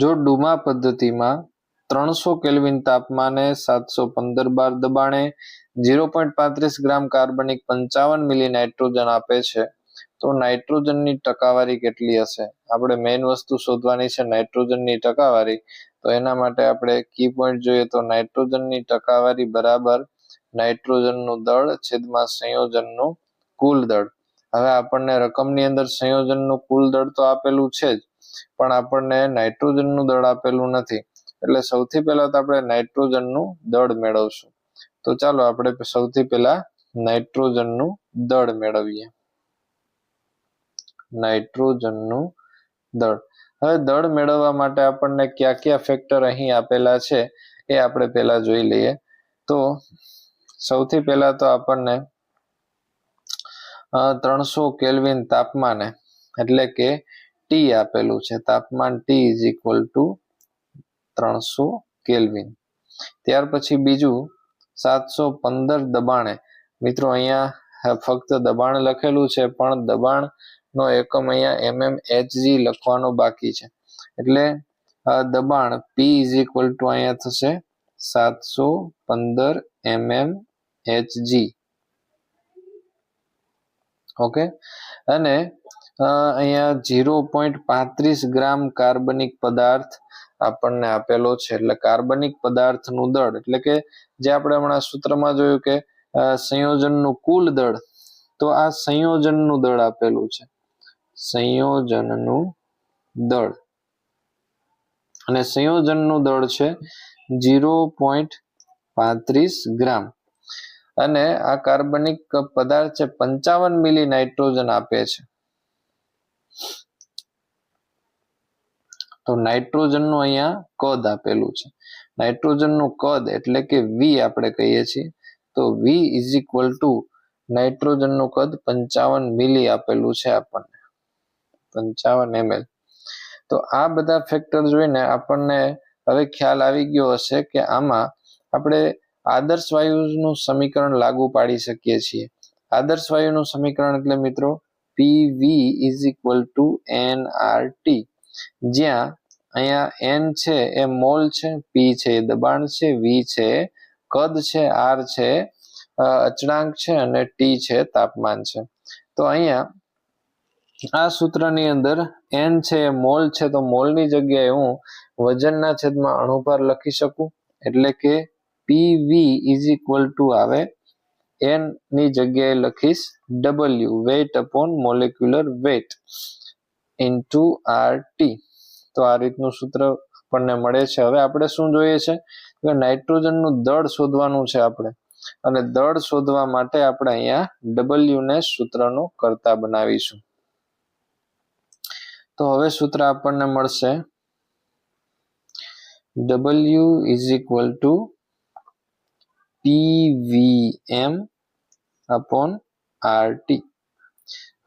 જો ડુમા પદ્ધતિમાં ત્રણસો કેલ્વિન તાપમાને સાતસો પંદર બાર દબાણે ઝીરો પોઈન્ટ પાંત્રીસ ગ્રામ કાર્બનિક પંચાવન મિલી નાઇટ્રોજન આપે છે, તો નાઇટ્રોજનની ટકાવારી કેટલી હશે? આપણે મેઇન વસ્તુ શોધવાની છે નાઇટ્રોજનની ટકાવારી. તો એના માટે આપણે કી પોઈન્ટ જોઈએ તો નાઇટ્રોજનની ટકાવારી બરાબર નાઇટ્રોજનનું દળ છેદમાં સંયોજનનું કુલ દળ. હવે આપણને રકમની અંદર સંયોજનનું કુલ દળ તો આપેલું છે જ. પણ આપણને નાઇટ્રોજનનું દળ આપેલું નથી. એટલે સૌથી પહેલા તો આપણે નાઇટ્રોજનનું દળ મેળવશું. તો ચાલો આપણે સૌથી પહેલા નાઇટ્રોજનનું દળ મેળવીએ. નાઇટ્રોજનનું દળ. હવે દળ મેળવવા માટે આપણને કયા કયા ફેક્ટર અહીં આપેલા છે એ આપણે પહેલા જોઈ લઈએ. તો સૌથી પહેલા તો આપણને ત્રણસો કેલ્વિન તાપમાને, એટલે કે ટી આપેલું છે. તાપમાન ટી ઇઝ ઇક્વલ ટુ ત્રણસો કેલ્વિન ત્યાર પછી બીજું, સાતસો પંદર દબાણે. મિત્રો, અહીંયા ફક્ત દબાણ લખેલું છે, પણ દબાણ નો એકમ અહીંયા એમએમ એચજી લખવાનો બાકી છે. એટલે દબાણ પી ઇઝ ઇક્વલ ટુ અહીંયા થશે સાતસો પંદર એમએમ એચજી ઓકે? અને અહીંયા ઝીરો પોઈન્ટ પાંત્રીસ ગ્રામ કાર્બનિક પદાર્થ આપણને આપેલો છે. એટલે કાર્બનિક પદાર્થનું દળ, એટલે કે જે આપણે હમણાં સૂત્રમાં જોયું કે સંયોજનનું કુલ દળ, તો આ સંયોજનનું દળ આપેલું છે. સંયોજનનું દળ. અને સંયોજનનું દળ છે ઝીરો પોઈન્ટ પાંત્રીસ ગ્રામ. અને આ કાર્બનિક પદાર્થ છે પંચાવન મિલી નાઇટ્રોજન આપે છે. તો નાઇટ્રોજનનું અહીંયા કદ આપેલું છે. નાઇટ્રોજનનું કદ એટલે કે વી આપણે કહીએ છીએ. તો વી ઇઝ ઇક્વલ ટુ નાઇટ્રોજનનું કદ પંચાવન મિલી આપેલું છે આપણને. પંચાવન એમએલ તો આ બધા ફેક્ટર જોઈને આપણને હવે ખ્યાલ આવી ગયો હશે કે આમાં આપણે આદર્શ વાયુનું સમીકરણ લાગુ પાડી શકીએ છીએ. આદર્શ વાયુનું સમીકરણ એટલે મિત્રો P V is equal to n T જ્યાં અહીંયા એન છે એ મોલ છે પી છે એ દબાણ છે વી છે કદ છે આર છે અચળાંક છે અને ટી છે તાપમાન છે. તો અહીંયા આ સૂત્રની અંદર એન છે એ મોલ છે, તો મોલની જગ્યાએ હું વજનના છેદમાં અણુભાર લખી શકું. એટલે કે પીવી ઇઝ ઇક્વલ ટુ આવે એનની જગ્યાએ લખીશ W weight upon molecular weight into R T તો આ રીતનું સૂત્ર આપણને મળે છે. હવે આપણે શું જોઈએ છે? કે નાઇટ્રોજનનું દળ શોધવાનું છે આપણે. અને દળ શોધવા માટે આપણે અહીંયા ડબલ્યુ ને સૂત્રનો કરતા બનાવીશું. તો હવે સૂત્ર આપણને મળશે. W is equal to P V M upon R T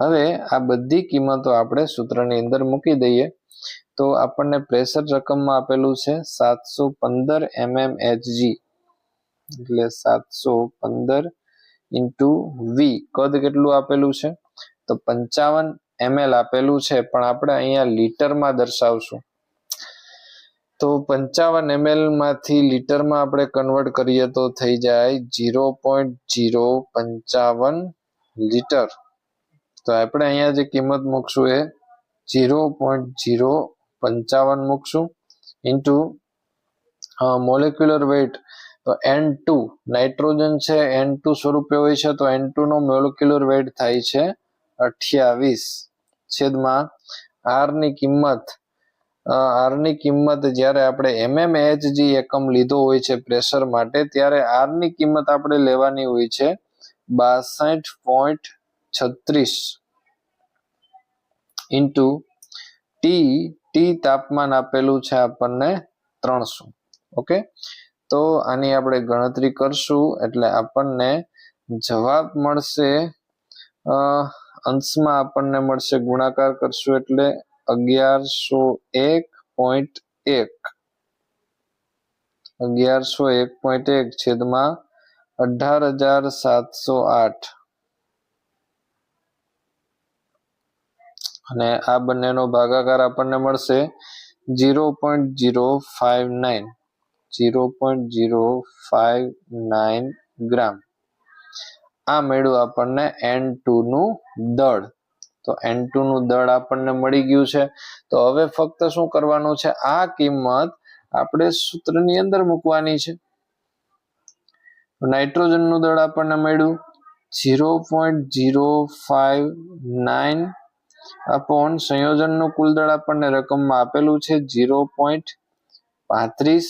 હવે આ બધી કિંમતો આપણે સૂત્રની અંદર મૂકી દઈએ. તો આપણને પ્રેશર રકમમાં આપેલું છે સાતસો પંદર એમએમ એચજી એટલે સાતસો પંદર ઇન્ટુ વી કદ કેટલું આપેલું છે? તો પંચાવન એમએલ આપેલું છે. પણ આપણે અહીંયા લીટરમાં દર્શાવશું. તો પંચાવન એમએલમાંથી લીટરમાં આપણે કન્વર્ટ કરીએ તો થઈ જાય જીરો પોઈન્ટ જીરો પંચાવન લીટર. તો આપણે અહીંયા જે કિંમત મૂકશું એ જીરો પોઈન્ટ ઝીરો પંચાવન મૂકશું ઇન્ટુ મોલેક્યુલર વેઇટ તો એન ટુ નાઇટ્રોજન છે એન ટુ સ્વરૂપે હોય છે, તો એન ટુ નો મોલેક્યુલર વેઇટ થાય છે અઠ્યાવીસ છેદમાં આરની કિંમત આરની કિંમત જ્યારે આપણે એમએમ એચજી એકમ લીધો હોય છે પ્રેશર માટે, ત્યારે આરની કિંમત આપણે લેવાની હોય છે બાસઠ પોઈન્ટ છત્રીસ ઇન્ટુ ટી ટી તાપમાન આપેલું છે આપણને ત્રણસો. ઓકે? તો આની આપણે ગણતરી કરશું, એટલે આપણને જવાબ મળશે અંશમાં આપણને મળશે ગુણાકાર કરશું એટલે અગિયારસો એક પોઈન્ટ એક. અગિયારસો એક પોઈન્ટ એક છેદમાં અઢાર હજાર સાતસો આઠ. અને આ બંનેનો ભાગાકાર આપણને મળશે zero point zero five nine zero point zero five nine gram. આ મેળવું આપણને એનનું દળ. તો એનનું દળ આપણને મળી ગયું છે. તો હવે ફક્ત શું કરવાનું છે? આ કિંમત આપણે સૂત્રની અંદર મૂકવાની છે. નાઇટ્રોજનનું દળ આપણને મળ્યું. Zero point zero five nine upon સંયોજનનું કુલ દળ આપણને રકમમાં આપેલું છે. ઝીરો પોઈન્ટ પાંત્રીસ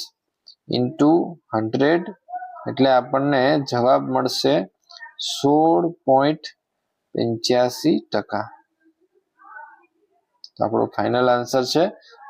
ઇન્ટુ હંડ્રેડ એટલે આપણને જવાબ મળશે સોળ પોઈન્ટ પંચ્યાસી ટકા. તો આપણો ફાઇનલ આન્સર છે